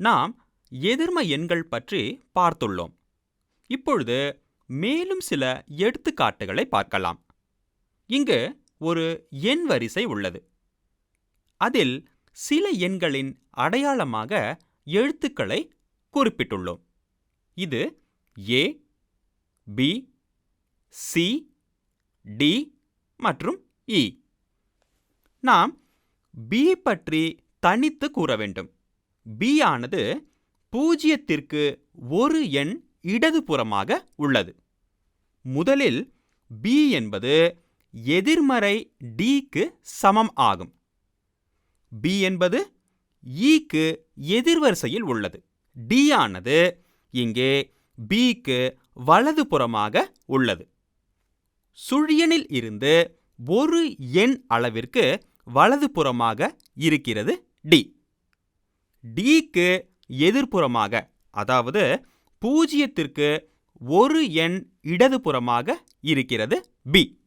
நாம் எதிர்ம எண்கள் பற்றி பார்த்துள்ளோம். இப்பொழுது மேலும் சில எடுத்துக்காட்டுகளை பார்க்கலாம். இங்கு ஒரு எண் வரிசை உள்ளது. அதில் சில எண்களின் அடையாளமாக எழுத்துக்களை குறிப்பிட்டுள்ளோம். இது ஏ பி சி டி மற்றும் இ. நாம் பி பற்றி தனித்து கூற வேண்டும். பி ஆனது பூஜ்ஜியத்திற்கு ஒரு எண் இடதுபுறமாக உள்ளது. முதலில் பி என்பது எதிர்மறை டிக்கு சமம் ஆகும். பி என்பது e ஈக்கு எதிர்வரிசையில் உள்ளது. டி ஆனது இங்கே பிக்கு வலதுபுறமாக உள்ளது. சுழியனில் இருந்து ஒரு எண் அளவிற்கு வலதுபுறமாக இருக்கிறது டி டிக்கு எதிர்ப்புறமாக அதாவது பூஜ்ஜியத்திற்கு ஒரு எண் இடதுபுறமாக இருக்கிறது பி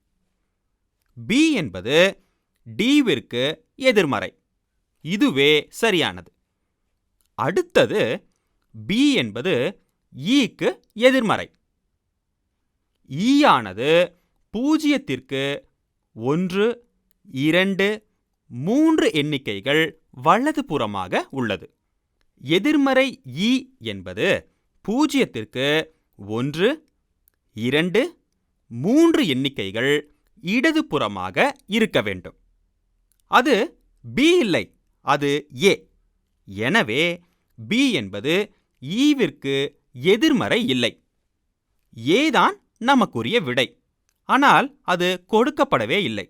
பி என்பது டிவிற்கு எதிர்மறை. இதுவே சரியானது. அடுத்தது பி என்பது ஈக்கு எதிர்மறை. ஈயானது ஆனது பூஜ்ஜியத்திற்கு ஒன்று இரண்டு மூன்று எண்ணிக்கைகள் வலதுபுறமாக உள்ளது. எதிர்மறை இ என்பது பூஜ்ஜியத்திற்கு ஒன்று இரண்டு மூன்று எண்ணிக்கைகள் இடதுபுறமாக இருக்க வேண்டும். அது பி இல்லை அது ஏ எனவே பி என்பது ஈவிற்கு எதிர்மறை இல்லை. ஏதான் நமக்குரிய விடை. ஆனால் அது கொடுக்கப்படவே இல்லை.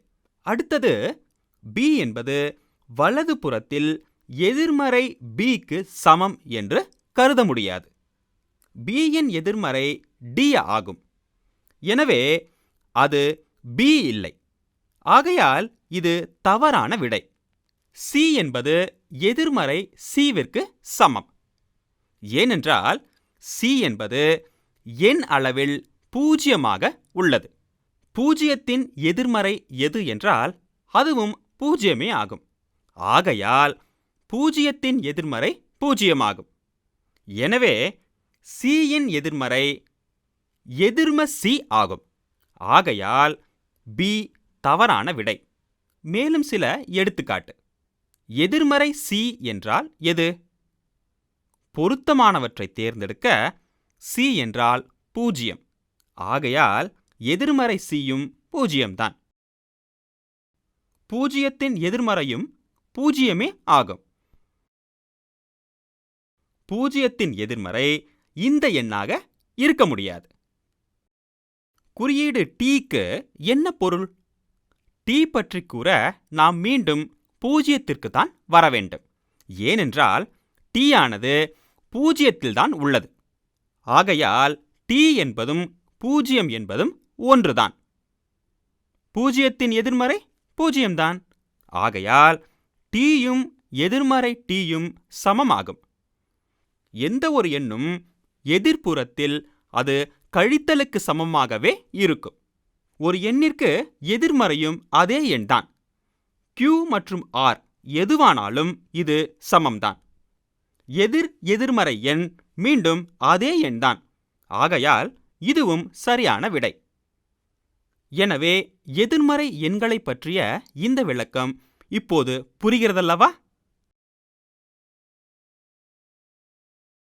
அடுத்தது பி என்பது வலது புறத்தில் எதிர்மறை பிக்கு சமம் என்று கருத முடியாது. பியின் எதிர்மறை டி ஆகும். எனவே அது பி இல்லை. ஆகையால் இது தவறான விடை. சி என்பது எதிர்மறை சிவிற்கு சமம். ஏனென்றால் சி என்பது எண் அளவில் பூஜ்யமாக உள்ளது. பூஜ்யத்தின் எதிர்மறை எது என்றால் அதுவும் பூஜ்யமே ஆகும். ஆகையால் பூஜ்ஜியத்தின் எதிர்மறை பூஜ்ஜியமாகும். எனவே சியின் எதிர்மறை எதிர்ம சி ஆகும். ஆகையால் பி தவறான விடை. மேலும் சில எடுத்துக்காட்டு. எதிர்மறை சி என்றால் எது? பொருத்தமானவற்றை தேர்ந்தெடுக்க சி என்றால் பூஜ்ஜியம். ஆகையால் எதிர்மறை சியும் பூஜ்ஜியம்தான். பூஜ்ஜியத்தின் எதிர்மறையும் பூஜ்ஜியமே ஆகும். பூஜ்ஜியத்தின் எதிர்மறை இந்த எண்ணாக இருக்க முடியாது. குறியீடு டீக்கு என்ன பொருள்? டீ பற்றி கூற நாம் மீண்டும் பூஜ்ஜியத்திற்கு தான் வர வேண்டும். ஏனென்றால் டீ ஆனது பூஜ்ஜியத்தில்தான் உள்ளது. ஆகையால் டீ என்பதும் பூஜ்ஜியம் என்பதும் ஒன்றுதான். பூஜ்ஜியத்தின் எதிர்மறை பூஜ்ஜியம்தான். ஆகையால் டீயும் எதிர்மறை டீயும் சமமாகும். எந்த ஒரு எண்ணும் எதிர்ப்புறத்தில் அது கழித்தலுக்கு சமமாகவே இருக்கும். ஒரு எண்ணிற்கு எதிர்மறையும் அதே எண்தான். Q மற்றும் R எதுவானாலும் இது சமம்தான். எதிர் எதிர்மறை எண் மீண்டும் அதே எண்தான். ஆகையால் இதுவும் சரியான விடை. எனவே எதிர்மறை எண்களைப் பற்றிய இந்த விளக்கம் இப்போது புரிகிறதல்லவா?